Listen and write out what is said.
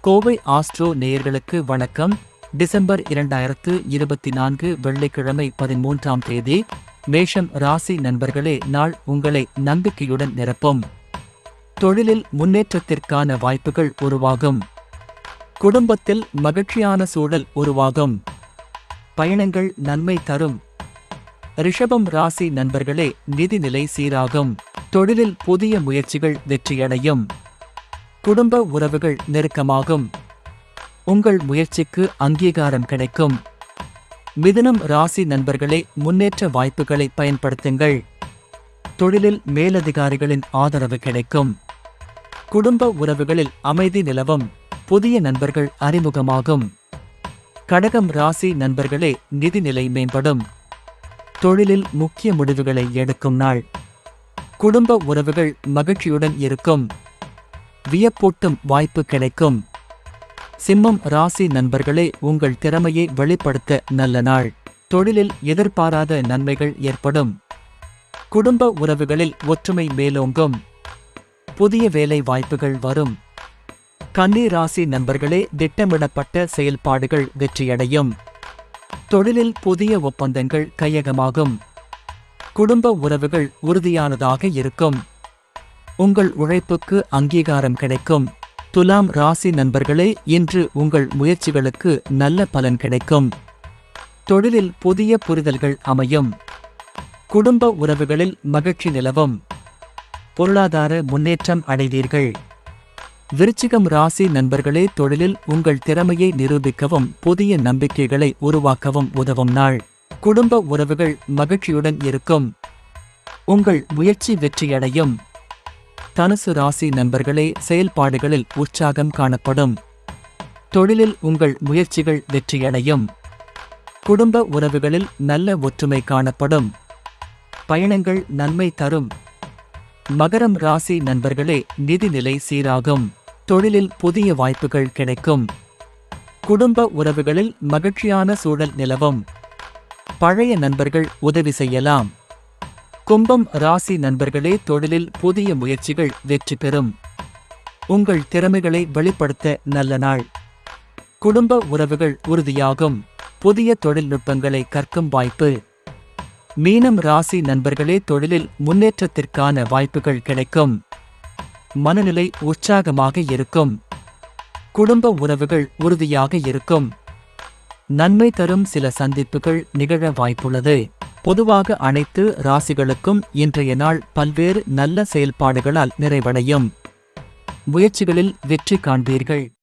Kovai astro நேயர்களுக்கு வணக்கம். December இரண்டாயிரத்து இருபத்தி நான்கு வெள்ளிக்கிழமை பதிமூன்றாம் தேதி மேஷம் ராசி நண்பர்களே நாள் உங்களை நம்பிக்கையுடன் நிரப்பும். தொழிலில் முன்னேற்றத்திற்கான வாய்ப்புகள் உருவாகும். குடும்பத்தில் மகிழ்ச்சியான சூழல் உருவாகும். பயணங்கள் நன்மை தரும். ரிஷபம் ராசி நண்பர்களே நிதிநிலை சீராகும். தொழிலில் புதிய முயற்சிகள் வெற்றியடையும். குடும்ப உறவுகள் நெருக்கமாகும். உங்கள் முயற்சிக்கு அங்கீகாரம் கிடைக்கும். மிதுனம் ராசி நண்பர்களே முன்னேற்ற வாய்ப்புகளை பயன்படுத்துங்கள். தொழிலில் மேலதிகாரிகளின் ஆதரவு கிடைக்கும். குடும்ப உறவுகளில் அமைதி நிலவும். புதிய நண்பர்கள் அறிமுகமாகும். கடகம் ராசி நண்பர்களே நிதிநிலை மேம்படும். தொழிலில் முக்கிய முடிவுகளை எடுக்கும் நாள். குடும்ப உறவுகள் மகிழ்ச்சியுடன் இருக்கும். வியப்பூட்டும் வாய்ப்பு கிடைக்கும். சிம்மம் ராசி நண்பர்களே உங்கள் திறமையை வெளிப்படுத்த நல்ல நாள். தொழிலில் எதிர்பாராத நன்மைகள் ஏற்படும். குடும்ப உறவுகளில் ஒற்றுமை மேலோங்கும். புதிய வேலை வாய்ப்புகள் வரும். கன்னி ராசி நண்பர்களே திட்டமிடப்பட்ட செயல்பாடுகள் வெற்றியடையும். தொழிலில் புதிய ஒப்பந்தங்கள் கையகமாகும். குடும்ப உறவுகள் உறுதியானதாக இருக்கும். உங்கள் உழைப்புக்கு அங்கீகாரம் கிடைக்கும். துலாம் ராசி நண்பர்களே இன்று உங்கள் முயற்சிகளுக்கு நல்ல பலன் கிடைக்கும். தொழிலில் புதிய புரிதல்கள் அமையும். குடும்ப உறவுகளில் மகிழ்ச்சி நிலவும். பொருளாதார முன்னேற்றம் அடைவீர்கள். விருச்சிகம் ராசி நண்பர்களே தொழிலில் உங்கள் திறமையை நிரூபிக்கவும் புதிய நம்பிக்கைகளை உருவாக்கவும் உதவும் நாள். குடும்ப உறவுகள் மகிழ்ச்சியுடன் இருக்கும். உங்கள் முயற்சி வெற்றியடையும். தனுசு ராசி நண்பர்களே செயல்பாடுகளில் உற்சாகம் காணப்படும். தொழிலில் உங்கள் முயற்சிகள் வெற்றியடையும். குடும்ப உறவுகளில் நல்ல ஒற்றுமை காணப்படும். பயணங்கள் நன்மை தரும். மகரம் ராசி நண்பர்களே நிதிநிலை சீராகும். தொழிலில் புதிய வாய்ப்புகள் கிடைக்கும். குடும்ப உறவுகளில் மகிழ்ச்சியான சூழல் நிலவும். பழைய நண்பர்கள் உதவி செய்யலாம். கும்பம் ராசி நண்பர்களே தொழிலில் புதிய முயற்சிகள் வெற்றி பெறும். உங்கள் திறமைகளை வெளிப்படுத்த நல்ல நாள். குடும்ப உறவுகள் உறுதியாகும். புதிய தொழில்நுட்பங்களை கற்கும் வாய்ப்பு. மீனம் ராசி நண்பர்களே தொழிலில் முன்னேற்றத்திற்கான வாய்ப்புகள் கிடைக்கும். மனநிலை உற்சாகமாக இருக்கும். குடும்ப உறவுகள் உறுதியாக இருக்கும். நன்மை தரும் சில சந்திப்புகள் நிகழ வாய்ப்புள்ளது. பொதுவாக அனைத்து ராசிகளுக்கும் இன்றைய நாள் பல்வேறு நல்ல செயல்பாடுகளால் நிறைவடையும். முயற்சிகளில் வெற்றி காண்பீர்கள்.